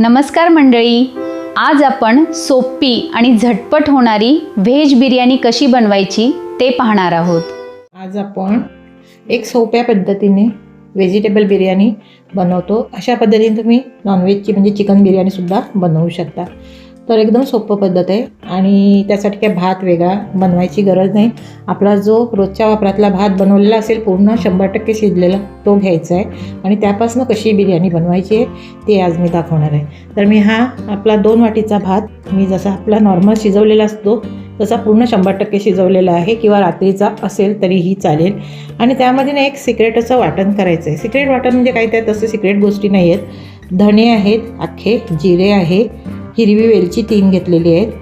नमस्कार मंडळी. आज आपण सोपी आणि झटपट होणारी व्हेज बिर्याणी कशी बनवायची ते पाहणार आहोत. आज आपण एक सोप्या पद्धतीने व्हेजिटेबल बिर्याणी बनवतो. अशा पद्धतीने तुम्ही नॉनव्हेजची म्हणजे चिकन बिर्याणीसुद्धा बनवू शकता. तर एकदम सोपं पद्धत आहे. आणि त्यासाठी काय भात वेगळा बनवायची गरज नाही. आपला जो रोजच्या वापरातला भात बनवलेला असेल पूर्ण शंभर टक्के शिजलेला तो घ्यायचा आहे. आणि त्यापासून कशी बिर्याणी बनवायची आहे ते आज मी दाखवणार आहे. तर मी हा आपला दोन वाटीचा भात मी जसा आपला नॉर्मल शिजवलेला असतो तसा पूर्ण शंभर टक्के शिजवलेला आहे. किंवा रात्रीचा असेल तरीही चालेल. आणि त्यामध्ये ना एक सिक्रेट असं वाटण करायचं आहे. सिक्रेट वाटण म्हणजे काय? त्यात तसं सिक्रेट गोष्टी नाही आहेत धणे आहेत अख्खे जिरे आहे हिरवी वेलची तीन घेतलेली आहेत.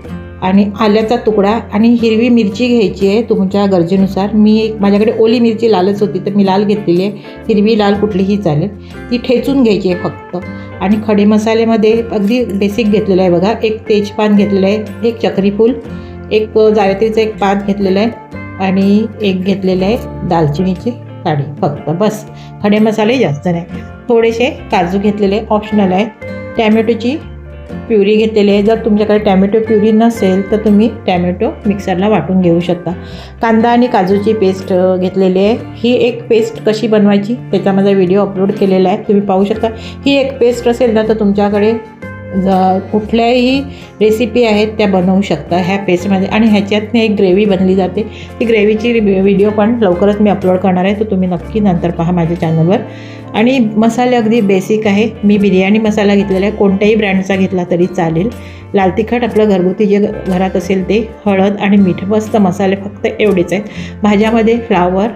आणि आल्याचा तुकडा आणि हिरवी मिरची घ्यायची आहे तुमच्या गरजेनुसार. मी एक माझ्याकडे ओली मिरची लालच होती तर मी लाल घेतलेली आहे. हिरवी लाल कुठलीही चालेल. ती ठेचून घ्यायची आहे फक्त. आणि खडे मसाल्यामध्ये अगदी बेसिक घेतलेलं आहे बघा. एक तेजपान घेतलेलं आहे एक चक्रीफूल एक जायत्रीचं एक पान घेतलेलं आहे आणि एक घेतलेलं आहे दालचिनीची काडी फक्त बस. खडे मसाले जास्त नाही. थोडेसे काजू घेतलेले ऑप्शनल आहे. टॅमॅटोची प्युरी घेतलेली आहे. जर तुमच्याकडे टॅमॅटो प्युरी नसेल तर तुम्ही टॅमॅटो मिक्सरला वाटून घेऊ शकता. कांदा आणि काजूची पेस्ट घेतलेली आहे. ही एक पेस्ट कशी बनवायची त्याचा माझा व्हिडिओ अपलोड केलेला आहे. तुम्ही पाहू शकता. ही एक पेस्ट असेल ना तर तुमच्याकडे कुठल्याही रेसिपी आहेत त्या बनवू शकता ह्या पेस्टमध्ये आणि ह्याच्यातनं एक ग्रेव्ही बनली जाते. ती ग्रेव्हीची व्हिडिओ पण लवकरच मी अपलोड करणार आहे तर तुम्ही नक्की नंतर पहा माझ्या चॅनलवर आणि मसाले अगदी बेसिक आहे. मी बिर्याणी मसाला घेतलेला आहे. कोणत्याही ब्रँडचा घेतला तरी चालेल. लाल तिखट आपलं घरगुती जे घरात असेल ते हळद आणि मीठ मस्त मसाले फक्त एवढेच आहेत. भाज्यामध्ये फ्लावर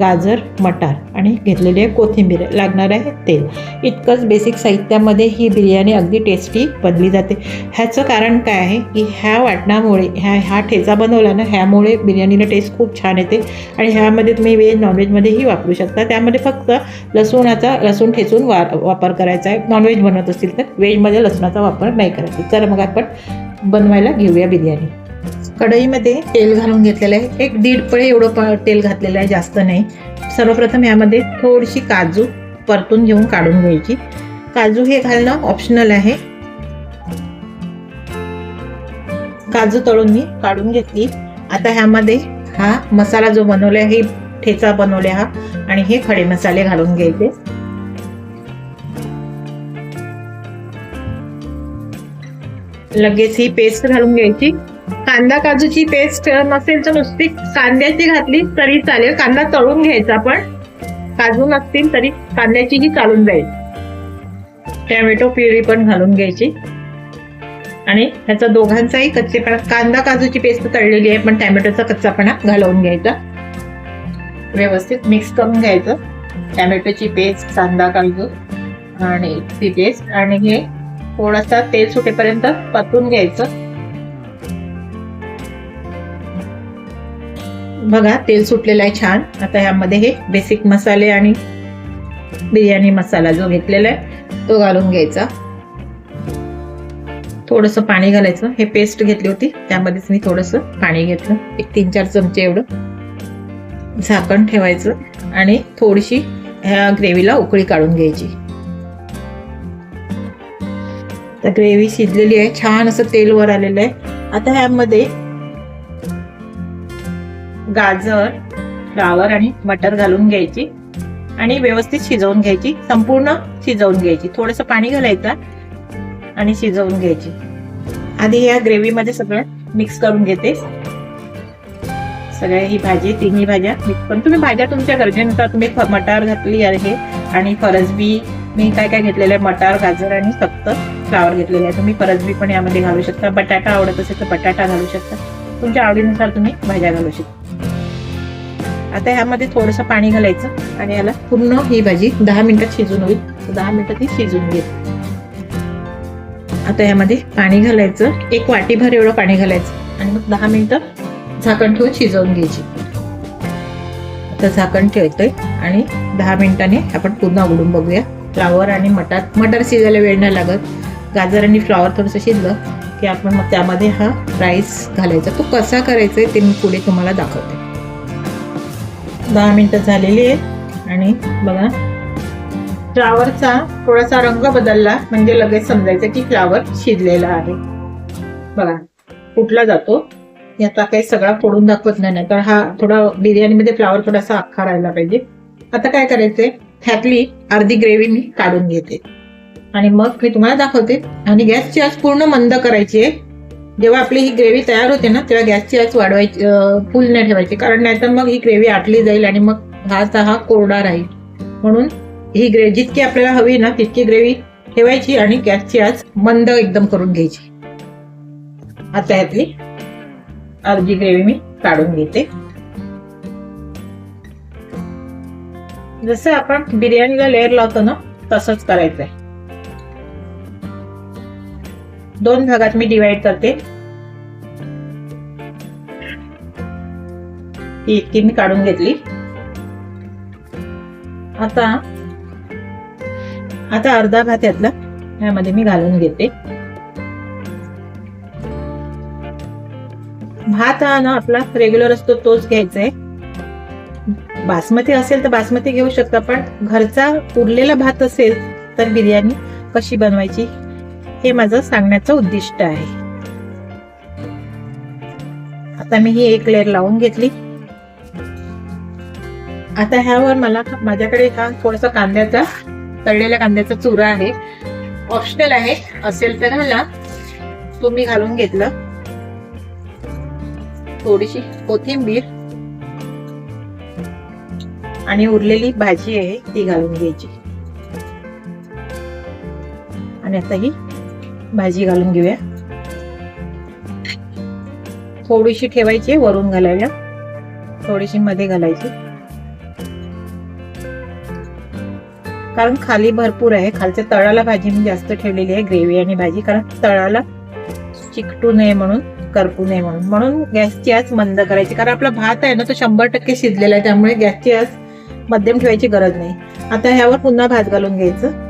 गाजर मटार आणि घेतलेली आहे कोथिंबीर. लागणार आहे तेल. इतकंच बेसिक साहित्यामध्ये ही बिर्याणी अगदी टेस्टी बनली जाते. ह्याचं कारण काय आहे की ह्या वाटणामुळे ह्या ह्या ठेचा बनवला ना ह्यामुळे बिर्याणीला टेस्ट खूप छान येते आणि ह्यामध्ये तुम्ही व्हेज नॉनव्हेजमध्येही वापरू शकता. त्यामध्ये फक्त लसूणाचा लसूण ठेचून वा वापर करायचा आहे. नॉनव्हेज बनवत असतील तर व्हेजमध्ये लसणाचा वापर नाही करायचा. तर मग आपण बनवायला घेऊया बिर्याणी. कढईमध्ये तेल घालून घेतलेलं आहे. एक दीड पळे एवढं तेल घातलेलं आहे जास्त नाही. सर्वप्रथम यामध्ये थोडीशी काजू परतून घेऊन काढून घ्यायची. काजू हे घालणं ऑप्शनल आहे. काजू तळून मी काढून घेतली. आता ह्यामध्ये हा मसाला जो बनवला आहे ठेचा बनवले हा आणि हे खडे मसाले घालून घ्यायचे. लगेच ही पेस्ट घालून घ्यायची. कांदा काजूची पेस्ट नसेल तर नुसती कांद्याची घातली तरी चालेल. कांदा तळून घ्यायचा पण. काजू नसतील तरी कांद्याचीही चालून जाईल. टॅमॅटो प्युरी पण घालून घ्यायची. आणि ह्याचा दोघांचाही कच्चेपणा कांदा काजूची पेस्ट तळलेली आहे पण टॅमॅटोचा कच्चापणा घालवून घ्यायचा. व्यवस्थित मिक्स करून घ्यायचं. टॅमॅटोची पेस्ट कांदा काजू आणि ती पेस्ट आणि हे थोडासा तेल सुटेपर्यंत परतून घ्यायचं. बघा तेल सुटलेलं आहे छान. आता ह्यामध्ये हे बेसिक मसाले आणि बिर्याणी मसाला जो घेतलेला आहे तो घालून घ्यायचा. थोडंसं पाणी घालायचं. हे पेस्ट घेतली होती त्यामध्येच मी थोडंसं पाणी घेतलं. एक तीन चार चमचे एवढं झाकण ठेवायचं आणि थोडीशी ह्या ग्रेव्हीला उकळी काढून घ्यायची. तर ग्रेव्ही शिजलेली आहे. छान असं तेल वर आलेलं आहे. आता ह्यामध्ये गाजर फ्लावर आणि मटर घालून घ्यायची. आणि व्यवस्थित शिजवून घ्यायची. संपूर्ण शिजवून घ्यायची. थोडंसं पाणी घालायचं आणि शिजवून घ्यायची. आधी या ग्रेव्हीमध्ये सगळं मिक्स करून घेते. सगळ्या ही भाजी तिन्ही भाज्या मिक्स करून. तुम्ही भाज्या तुमच्या गरजेनुसार तुम्ही फ- मटार घातली आहे आणि फरसबी मी काय काय घेतलेलं आहे? मटार गाजर आणि फक्त फ्लावर घेतलेले आहे. तुम्ही फरसबी पण यामध्ये घालू शकता. बटाटा आवडत असेल तर बटाटा घालू शकता. तुमच्या आवडीनुसार तुम्ही भाज्या घालू शकता. आता ह्यामध्ये थोडंसं पाणी घालायचं आणि याला पूर्ण ही भाजी दहा मिनिटात शिजून होईल. दहा मिनिटात ही शिजून घेईल. आता यामध्ये पाणी घालायचं. एक वाटीभर एवढं पाणी घालायचं. आणि मग दहा मिनिटं झाकण ठेवून शिजवून घ्यायची. आता झाकण ठेवतोय आणि दहा मिनिटाने आपण पुन्हा उघडून बघूया. फ्लावर आणि मटार मटार शिजायला वेळ नाही लागत. गाजर आणि फ्लावर थोडंसं शिजलं की आपण मग त्यामध्ये हा राईस घालायचा. तो कसा करायचा आहे ते मी पुढे तुम्हाला दाखवते. दहा मिनटं झालेली आहेत. आणि बघा फ्लावरचा थोडासा रंग बदलला म्हणजे लगेच समजायचं की फ्लावर शिजलेला आहे. बघा कुठला जातो? याचा काही सगळा फोडून दाखवत नाही तर हा थोडा बिर्याणीमध्ये फ्लावर थोडासा अख्खा राहिला पाहिजे. आता काय करायचंय? ह्यातली अर्धी ग्रेव्ही मी काढून घेते. आणि मग मी तुम्हाला दाखवते. आणि गॅसची आज पूर्ण मंद करायची आहे. जेव्हा आपली ही ग्रेव्ही तयार होते ना तेव्हा गॅसची आच वाढवायची फुल नाही ठेवायची. कारण नाहीतर मग ही ग्रेव्ही आटली जाईल आणि मग भात हा कोरडा राहील. म्हणून ही ग्रे जितकी आपल्याला हवी ना तितकी ग्रेव्ही ठेवायची आणि गॅसची आच मंद एकदम करून घ्यायची. आता ह्यातली अर्धी ग्रेव्ही मी काढून घेते. जसं आपण बिर्याणीला लेअर लावतो ना तसंच करायचंय. दोन भागात मी डिवाइड करते. ही इतकी मी काढून घेतली. आता आता अर्धा भात यातला ह्यामध्ये मी घालून घेते. भात हा ना आपला रेग्युलर असतो तोच घ्यायचा आहे. बासमती असेल तर बासमती घेऊ शकता पण घरचा उरलेला भात असेल तर बिर्याणी कशी बनवायची? हे माझं सांगण्याचं उद्दिष्ट आहे. आता मी ही एक लेअर लावून घेतली. आता ह्यावर मला माझ्याकडे हा थोडासा कांद्याचा तळलेल्या कांद्याचा चुरा आहे. ऑप्शनल आहे असेल तर घाला तुम्ही घालून घेतलं. थोडीशी कोथिंबीर आणि उरलेली भाजी आहे ती घालून घ्यायची. आणि आता ही भाजी घालून घेऊया. थोडीशी ठेवायची वरून घालायला. थोडीशी मध्ये घालायची. कारण खाली भरपूर आहे खालच्या तळाला भाजी मी जास्त ठेवलेली आहे ग्रेव्ही आणि भाजी. कारण तळाला चिकटू नये म्हणून करपू नये म्हणून. म्हणून गॅसची आज मंद करायची. कारण आपला भात आहे ना तो शंभर टक्के शिजलेला आहे. त्यामुळे गॅसची आज मध्यम ठेवायची गरज नाही. आता ह्यावर पुन्हा भात घालून घ्यायचं.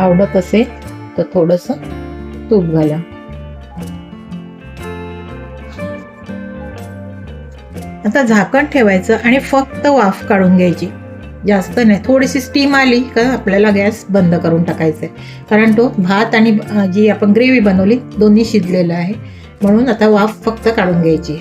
आवडत असेल तर थोडस तूप घाला. आता झाकण ठेवायचं आणि फक्त वाफ काढून घ्यायची. जास्त नाही थोडीशी स्टीम आली का आपल्याला गॅस बंद करून टाकायचा आहे कारण तो भात आणि जी आपण ग्रेव्ही बनवली दोन्ही शिजलेलं आहे. म्हणून आता वाफ फक्त काढून घ्यायची.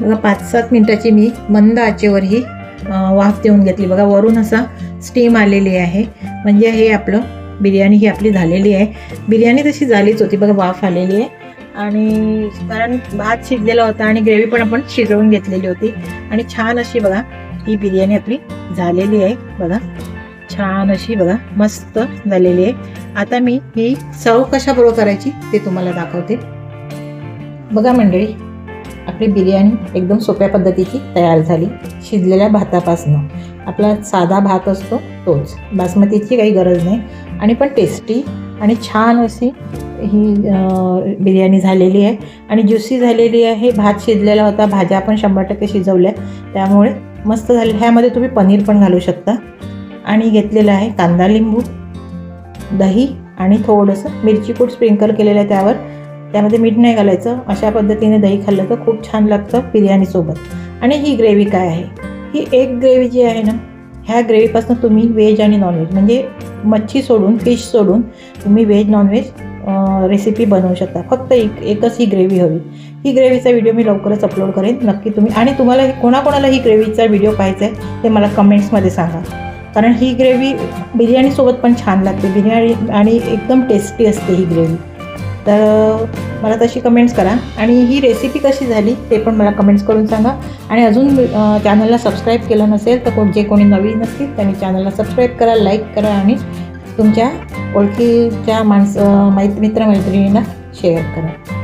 बघा पाच सात मिनटाची मी मंद आचेवर ही वाफ देऊन घेतली. बघा वरून असा स्टीम आलेली आहे. म्हणजे हे आपलं बिर्याणी ही आपली झालेली आहे. बिर्याणी तशी झालीच होती. बघा वाफ आलेली आहे. आणि कारण भात शिजलेला होता आणि ग्रेव्ही पण आपण शिजवून घेतलेली होती. आणि छान अशी बघा ही बिर्याणी आपली झालेली आहे. बघा छान अशी बघा मस्त झालेली आहे. आता मी ही सर्व कशाबरोबर करायची ते तुम्हाला दाखवते. बघा मंडळी आपली बिर्याणी एकदम सोप्या पद्धतीची तयार झाली. शिजलेल्या भातापासनं. आपला साधा भात असतो तोच. बासमतीची काही गरज नाही. आणि पण टेस्टी आणि छान अशी ही बिर्याणी झालेली आहे. आणि ज्युसी झालेली आहे. भात शिजलेला होता. भाज्या पण शंभर टक्के शिजवल्या. त्यामुळे मस्त झाले. ह्यामध्ये तुम्ही पनीर पण घालू शकता. आणि घेतलेलं आहे कांदा लिंबू दही आणि थोडंसं मिरची पूड स्प्रिंकल केलेलं आहे त्यावर. त्यामध्ये मीठ नाही घालायचं. अशा पद्धतीने दही खाल्लं तर खूप छान लागतं बिर्याणीसोबत आणि ही ग्रेव्ही काय आहे? ही एक ग्रेव्ही जी आहे ना ह्या ग्रेव्हीपासून तुम्ही व्हेज आणि नॉनव्हेज म्हणजे मच्छी सोडून फिश सोडून तुम्ही व्हेज नॉनव्हेज रेसिपी बनवू शकता. फक्त एक एकच ही ग्रेव्ही हवी. ही ग्रेव्हीचा व्हिडिओ मी लवकरच अपलोड करेन. नक्की तुम्ही आणि तुम्हाला कोणाकोणाला ही ग्रेव्हीचा व्हिडिओ पाहायचा आहे ते मला कमेंट्समध्ये सांगा. कारण ही ग्रेव्ही बिर्याणीसोबत पण छान लागते. बिर्याणी आणि एकदम टेस्टी असते ही ग्रेव्ही. तर मला तशी कमेंट्स करा. आणि ही रेसिपी कशी झाली ते पण मला कमेंट्स करून सांगा. आणि अजून चॅनलला सबस्क्राईब केलं नसेल तर कोण जे कोणी नवीन असतील त्यांनी चॅनलला सबस्क्राईब करा लाईक करा आणि तुमच्या ओळखीच्या माणसं मैत मित्रमैत्रिणींना शेअर करा.